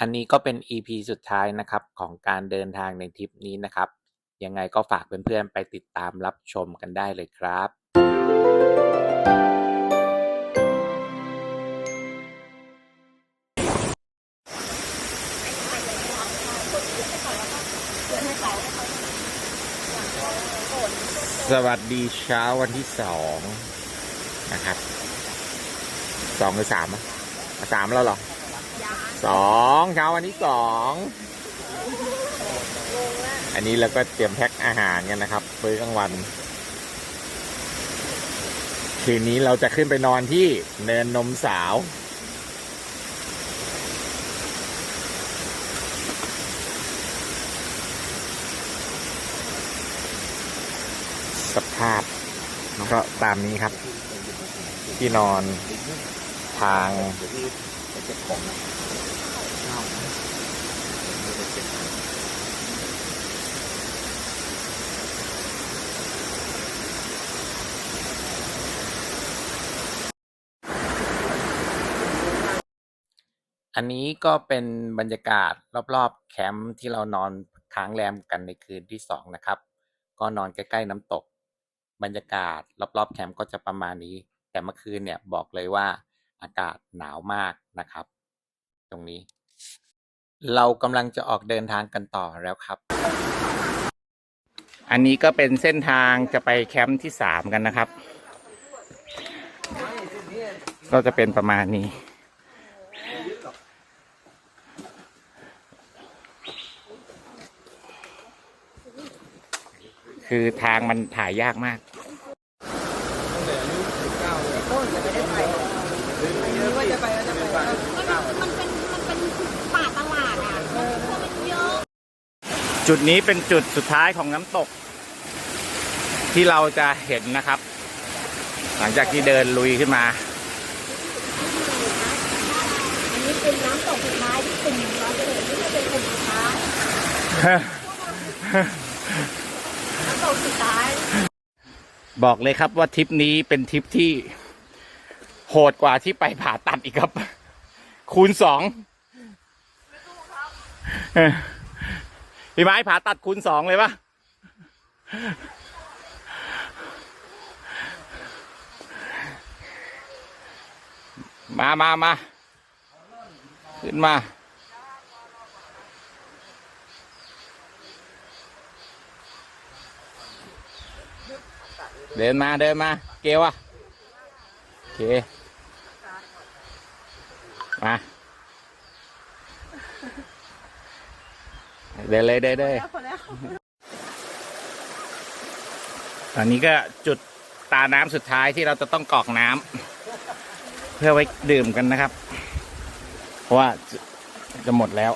อันนี้ก็เป็น EP สุดท้ายนะครับของการเดินทางในทริปนี้นะครับ ยังไงก็ฝากเพื่อนๆไปติดตามรับชมกันได้เลยครับ สวัสดีเช้าวันที่สองนะครับสองหรือสามอะสามแล้วเหรอ สองเช้าวันที่สองอันนี้เราก็เตรียมแพ็คอาหารกันนะครับมื้อกลางวัน คืนนี้เราจะขึ้นไปนอนที่เนินนมสาว สภาพก็ตามนี้ครับ ที่นอนทาง อันนี้ก็เป็นบรรยากาศรอบๆ แคมป์ที่เรานอนค้างแรมกันในคืนที่สองนะครับ ก็นอนใกล้ๆน้ำตก บรรยากาศรอบๆ แคมป์ก็จะประมาณนี้ แต่เมื่อคืนเนี่ยบอกเลยว่าอากาศหนาวมากนะครับ ตรงนี้ เรากำลังจะออกเดินทางกันต่อแล้วครับ อันนี้ก็เป็นเส้นทางจะไปแคมป์ที่สามกันนะครับ ก็จะเป็นประมาณนี้ คือทางมันถ่ายยากมากจุดนี้เป็นจุดสุดท้ายของน้ำตก ที่เราจะเห็นนะครับ หลังจากที่เดินลุยขึ้นมา อันนี้เป็นน้ำตกสุดท้ายที่เป็นเราจะเห็นที่จะเป็นคนสุดท้าย ตกสุดท้าย บอกเลยครับว่าทริปนี้เป็นทริปที่โหดกว่าที่ไปผ่าตัดอีกครับ คูณสองพี่ไม้ผ่าตัดคูณสองเลยปะมามามาขึ้นมา เดินมาเดินมาเกลอะโอเค มา เดินเลยเดินเลยตอนนี้ก็จุดตาน้ำสุดท้ายที่เราจะต้องกรอกน้ำเพื่อไว้ดื่มกันนะครับ เพราะว่าจะจะหมดแล้ว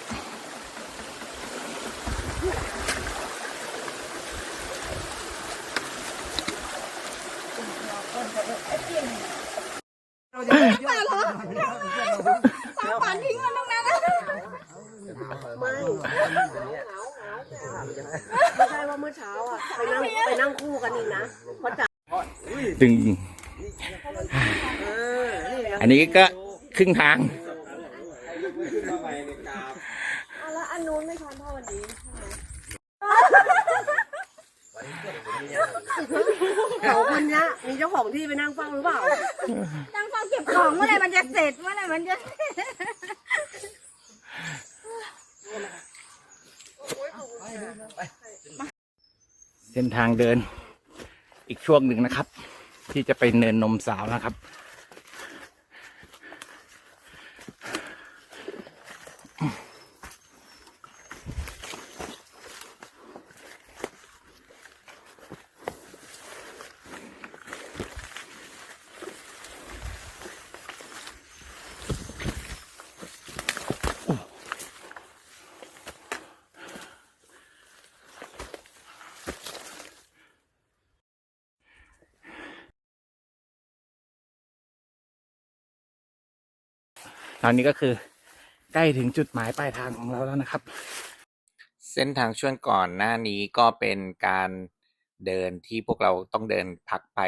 สามฝันทิ้งมันตรงนั้น ไม่ใช่ว่าเมื่อเช้าอะไปนั่งไปนั่ง คู่กันอีกนะเพราะจ๋าดึงเออนี่ไงอันนี้ก็ครึ่งทางอะแล้วอันนู้นไม่ทันเท่าวันนี้เขาคนเนี้ยมีเจ้าของที่ไปนั่งฟังหรือเปล่านั่งเฝ้าเก็บของเมื่อไหร่มันจะเสร็จเมื่อไหร่มันจะเสร็จเส้นทางเดิน อีกช่วงหนึ่งนะครับ ที่จะไปเนินนมสาวนะครับ ตอนนี้ก็คือใกล้ถึงจุดหมายปลายทางของเราแล้วนะครับ เส้นทางช่วงก่อนหน้านี้ก็เป็นการเดินที่พวกเราต้องเดินพักไป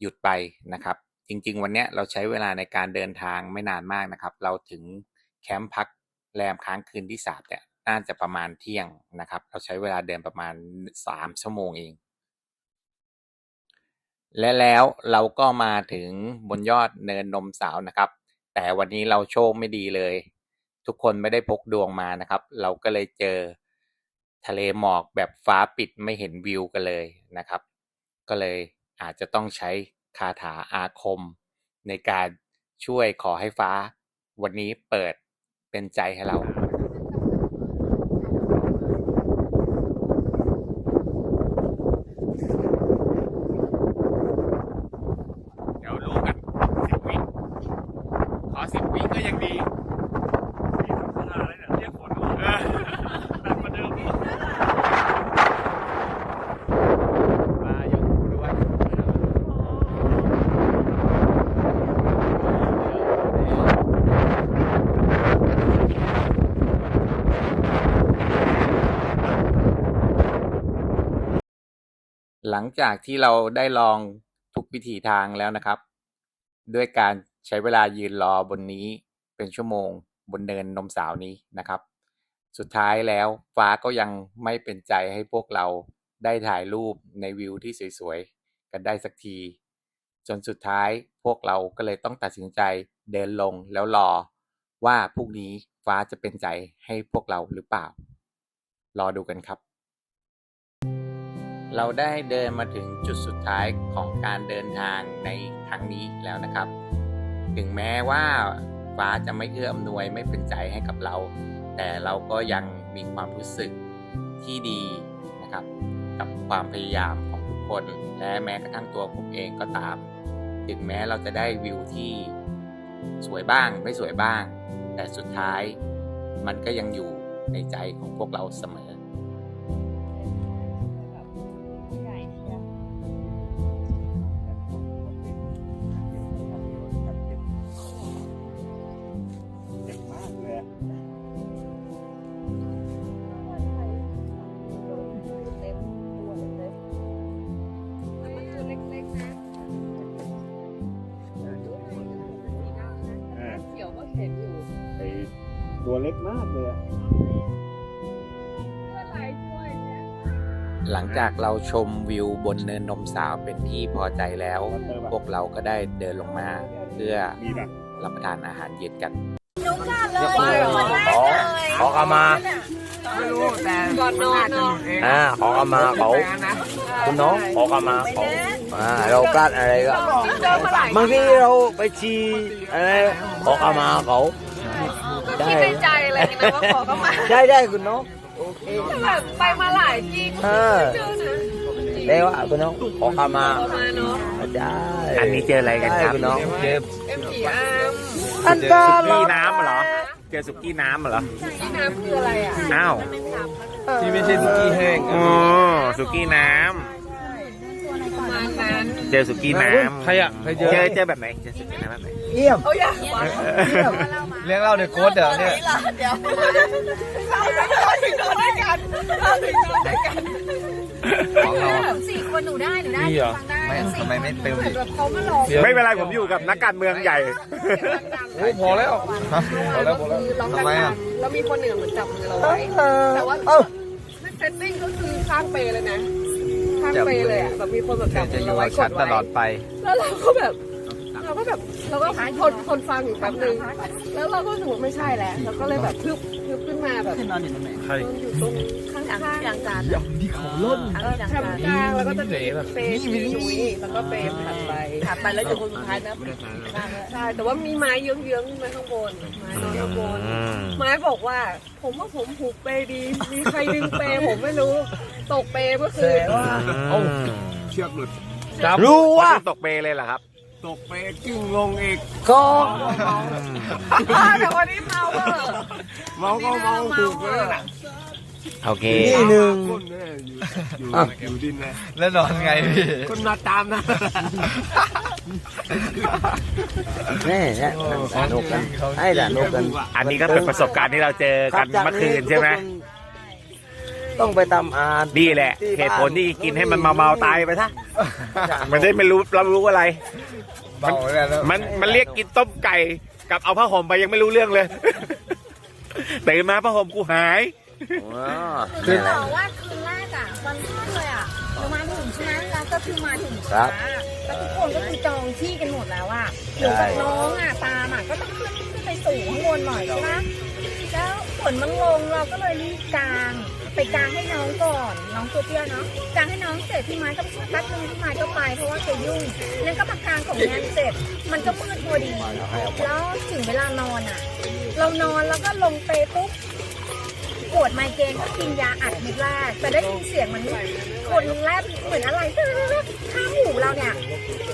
หยุดไปนะครับ จริง ๆ วันนี้เราใช้เวลาในการเดินทางไม่นานมากนะครับ เราถึงแคมป์พักแรมค้างคืนที่สามเนี่ยน่าจะประมาณเที่ยงนะครับ เราใช้เวลาเดินประมาณสามชั่วโมงเอง และแล้วเราก็มาถึงบนยอดเนินนมสาวนะครับ แต่วันนี้เราโชคไม่ดีเลย ทุกคนไม่ได้พกดวงมานะครับ เราก็เลยเจอทะเลหมอกแบบฟ้าปิดไม่เห็นวิวกันเลยนะครับ ก็เลยอาจจะต้องใช้คาถาอาคม ในการช่วยขอให้ฟ้า วันนี้เปิดเป็นใจให้เรา เดี๋ยวรู้กันสิบวิขอสิบวิก็ยังดี มาอยู่ด้วยห ลังจากที่เราได้ลองทุกวิถีทางแล้วนะครับ ด้วยการใช้เวลายืนรอบนนี้เป็นชั่วโมงบนเนินนมสาวนี้นะครับ สุดท้ายแล้วฟ้าก็ยังไม่เป็นใจให้พวกเราได้ถ่ายรูปในวิวที่สวยๆ กันได้สักที จนสุดท้ายพวกเราก็เลยต้องตัดสินใจเดินลงแล้วรอ ว่าพรุ่งนี้ฟ้าจะเป็นใจให้พวกเราหรือเปล่า รอดูกันครับ เราได้เดินมาถึงจุดสุดท้ายของการเดินทางในครั้งนี้แล้วนะครับ ถึงแม้ว่าฟ้าจะไม่เอื้ออำนวยไม่เป็นใจให้กับเรา แต่เราก็ยังมีความรู้สึกที่ดีนะครับ กับความพยายามของทุกคน และแม้กระทั่งตัวผมเองก็ตาม ถึงแม้เราจะได้วิวที่สวยบ้างไม่สวยบ้าง แต่สุดท้ายมันก็ยังอยู่ในใจของพวกเราเสมอ เล็กมากเลยอะหลังจากเราชมวิวบนเนินนมสาวเป็นที่พอใจแล้ว พวกเราก็ได้เดินลงมาเพื่อมีแบบรับประทานอาหารเย็นกันหนูก่อนเลยคนแรกเลยขอขมาก่อนนอนเนาะอ่าขอขมาเขาคุณน้องขอขมาเขาอ่าเราพลาดอะไรก็บางทีเราไปชีอะไรขอขมาเขา ได้คิดในใจอะไรอย่างเงี้ยนะว่าขอเข้ามาได้ได้คุณน้องโอเคแบบไปมาหลายที่เออเจอนะได้ว่าคุณน้องขอขมาขอมาเนาะได้อันนี้เจออะไรกันครับด้คุณน้องเจอเอ็มผีอามอันตรายกี้น้ำเหรอเจอสุกี้น้ำเหรอที่น้ำคืออะไรอะอ้าวที่ไม่ใช่สุกี้แห้งอ๋อสุกี้น้ประมาณนั้นำ เจ อสุกี้น้ำใครอะใครเจอ เจอเจอแบบไหนเจอสุกี้น้ำแบบไหนเยี่ยมเขาอยากมาเรื่องเล่าในโค้ดเดี๋ยวเนี่ยเดี๋ยวเราถึงนอนด้วยกันเราถึงนอนด้วยกันของเราสี่คนหนูได้หนูได้นี่เหรอฟังได้ไม่ทำไมไม่เติมอีกแบบเขามาหลอกไม่เป็นไรผมอยู่กับนักการเมืองใหญ่โอ้พอแล้วพอแล้วพอแล้วร้องทำไมดัอะงๆแล้วมีคนหนึ่งเหมือนจับมือเราไว้แต่ว่าเอ้าเซตติ้งก็คือข้างเปรย์เลยนะข้างเปรย์เลยอะแบบมีคนแบบจับมืจะออยู่เราไว้กับกฉัดนไว้ตลอดไปแล้วเราก็แบบเราก็ แบบเราก็ทนทนฟังอยู่แป๊บนึงแล้วเราก็รู้สึกว่าไม่ใช่แล้วเราก็เลยแบบพึบพึบขึ้นมาแบบนอนอยู่ตรงไหนนอนอยู่ตรงข้างๆกลางการที่เขาล่นเออทำกลางแล้วก็จะมีเปรย์ชุยๆแล้วก็เปรย์ถัดไปถัดไปแล้วอยู่คนสุดท้ายนะใช่แต่ว่ามีไม้เยื้องๆขึ้นมาข้างบนไม้นอนข้างบนไม้บอกว่า ผมว่าผมผูกเปรย์ดีมีใครดึงเปรย์ผมไม่รู้ตกเปรย์เมื่อคืนเอ้าเชือกหลุดรู้ว่าตกเปเลยเหรอครับ ตกไปกิ้งลงอีกก็แต่วันนี้เมาเวอร์เมาก็เมาถูกไปแล้วน่ะโอเคนี่หนึ่งก้นเนี่ยอยู่อยู่อะอยู่ดินเลยแล้วนอนไงพี่คนมาตามนะแน่แน่สนุกกันให้สนุกกัน อันนี้ก็เป็นประสบการณ์ที่เราเจอกันเมื่อคืนใช่ไหม ต้องไปทำอาหารนี่แหละเหตุผลที่กินให้มันเมาๆตายไปซะมันได้ไม่รู้เรารู้อะไร เบาแล้วมันมันเรียกกินต้มไก่กับเอาผ้าห่มไปยังไม่รู้เรื่องเลยตื่นมาผ้าห่มกูหาย อ๋อคืนี่อแหละ บอกว่าคืนแรกอะวันแรกเลยอะเรามาถึงใช่ไหมแล้วก็คือมาถึงครัช้าบแล้วทุกคนก็คือจองที่กันหมดแล้วอะหนูกับน้องอะตามอะก็ต้องขึ้นขึ้นไปสู่ข้างบนหน่อยใช่ไหมแล้วฝนมันลงเราก็เลยรีบกาง ไปกางให้น้องก่อน น้องตัวเตี้ยเนาะกางให้น้องเสร็จพี่ไม้ก็แป๊บนึงพี่ไม้ก็ไปเพราะว่าแกยุ่ง แล้วก็มากางของแนนเสร็จ มันก็มืดพอดี แล้วถึงเวลานอนอะ เรานอนแล้วก็ลงไปปุ๊บปวดไมเกรนก็กินยาอัดเม็ดแรกแต่ได้ยินเสียงมันคนแรกเหมือนอะไรข้างหูเราเนี่ย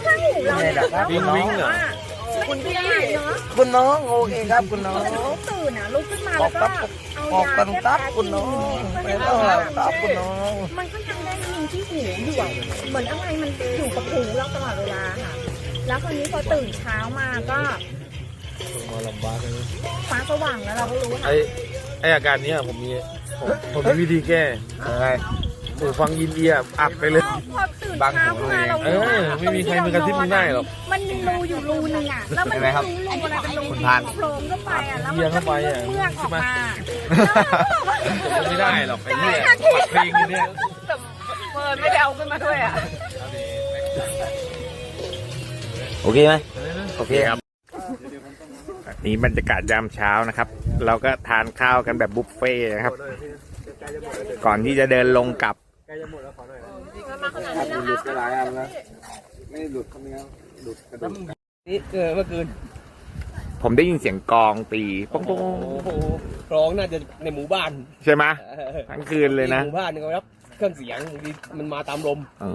ข้างหูเราเนี่ยแล้วมันแบบว่า มันไม่ได้เนาะคุณน้องโอเคครับคุณน้องแต่ลูกตื่นอะลุกขึ้นมาแล้วก็เอาออกยากันแก้ครับแพ้คุณน้องกิไม่นต้องหลับครับคุณน้องมันก็ยังได้ยินที่หูอยู่อะเหมือนอะไรมันอยู่กับหูเราตลอดเวลาค่ะ แล้วคราวนี้พอตื่นเช้ามาก็ฟ้าสว่างแล้วเราก็รู้ไอค่ะไออาการเนี้ยผมมีผมผมมีวิธีแก้อะไร หูฟังอินเดียอัดไปเลย พอตื่นเช้าขึ้นมาเราเออไม่มีใครมากระซิบมึงได้หรอกมันมีรูอยู่รูหนึงอะแล้วมันเห็นไหมครับรูอะไรเป็นรูคุณพานโพรงเข้าไปอะแล้วเอียงเข้าไปอะเมือกออกมาไม่ได้หรอกไอ้เนี่ยปัดเพลงอยู่เนี่ยแต่เฟิร์นไม่ได้เอาขึ้นมาด้วยอะโอเคไหมโอเคครับนี่บรรยากาศยามเช้านะครับ เราก็ทานข้าวกันแบบบุฟเฟ่ต์นะครับ ก่อนที่จะเดินลงกลับ หลุดไปหลายอันแล้ว ไม่หลุดคำนี้หลุดกระดูกนี่เออเมื่อคืน ผมได้ยินเสียงกลองตีป้องป้องโอ้โหร้องน่าจะในหมู่บ้าน ใช่ไหมทั้งคืนเลยนะหมู่บ้านนี่ครับเครื่องเสียงบางทีมันมาตามลมอื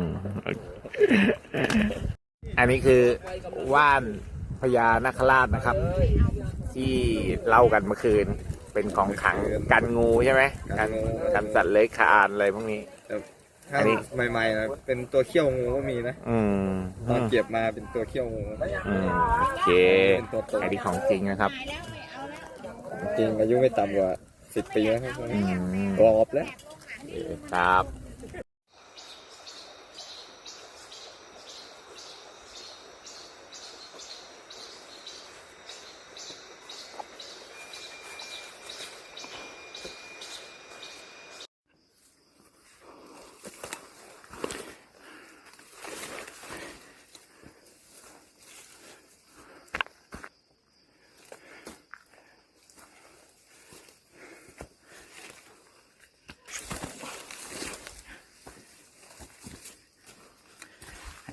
มอันนี้คือว่านพญานาคราชนะครับ ที่เล่ากันเมื่อคืน เป็นของขลังกันงูใช่ไหมกันกันสัตว์เลื้อยคลานอะไรพวกนี้ถ้าอันนี้ใหม่ๆนะเป็นตัวเขี้ยวงูก็มีนะ อืมตอนเก็บมาเป็นตัวเขี้ยวงูอืมโอเคเป็นตัวโตอันนี้ของจริงนะครับ จริงอายุไม่ต่ำกว่าสิบปีแล้วครับอืมกรอบแล้วครับ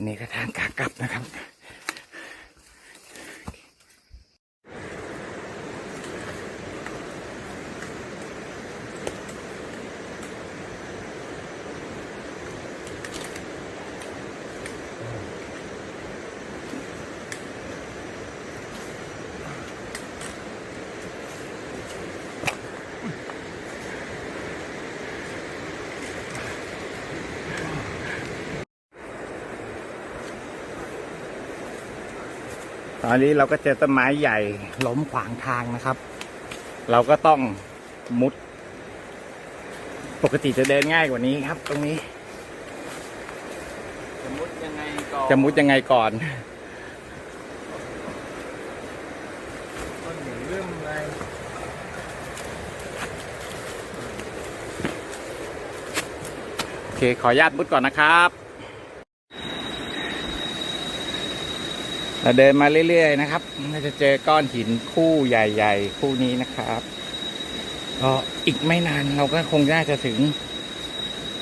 นี่ก็ทางกากลับนะครับ อนนี้เราก็เจอต้นไม้ใหญ่ล้มขวางทางนะครับ เราก็ต้องมุด ปกติจะเดินง่ายกว่านี้ครับ ตรงนี้สมมติยังไงก่อนจะมุดยังไงก่อนโอเคขออนุญาตมุดก่อนนะครับ เราเดินมาเรื่อยๆนะครับเราจะเจอก้อนหินคู่ใหญ่ ๆ คู่นี้นะครับก็อีกไม่นานเราก็คงน่าจะถึง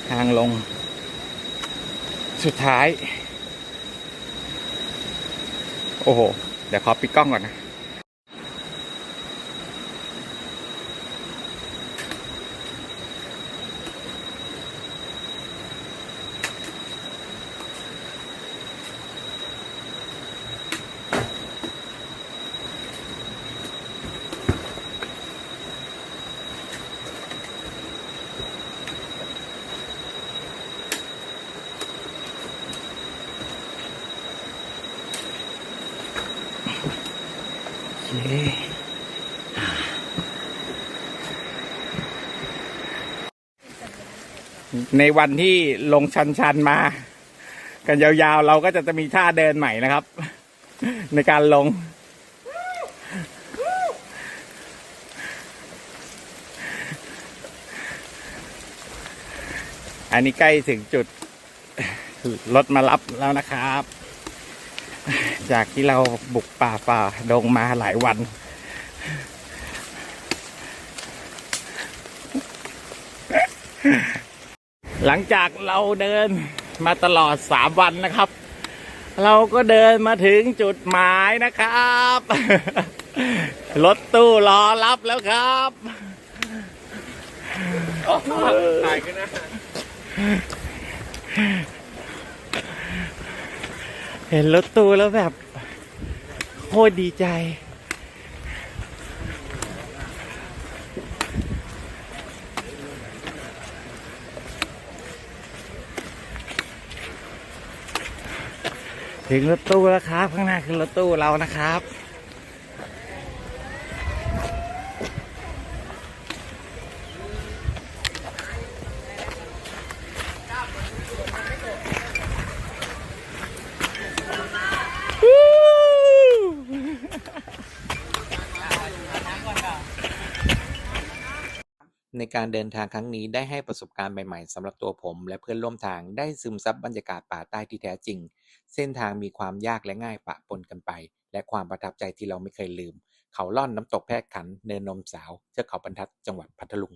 ทางลง สุดท้าย โอ้โห เดี๋ยวขอปิดกล้องก่อนนะ ในวันที่ลงชันชันมา กันยาวๆ เราก็จะจะมีท่าเดินใหม่นะครับ ในการลง อันนี้ใกล้ถึงจุดรถมารับแล้วนะครับ จากที่เราบุกป่าฝ่าดงมาหลายวัน หลังจากเราเดินมาตลอดสามวันนะครับ เราก็เดินมาถึงจุดหมายนะครับ รถตู้รอรับแล้วครับถ่ายกันนะเห็นรถตู้แล้วแบบโคตรดีใจ ถึงรถตู้แล้วครับ ข้างหน้าคือรถตู้เรานะครับ ในการเดินทางครั้งนี้ได้ให้ประสบการณ์ใหม่ๆสำหรับตัวผม และเพื่อนร่วมทางได้ซึมซับบรรยากาศป่าใต้ที่แท้จริง เส้นทางมีความยากและง่ายปะปนกันไป และความประทับใจที่เราไม่เคยลืม เขาล่อนน้ำตกแพรกขันเนินนมสาวเทือกเขาบรรทัดจังหวัดพัทลุง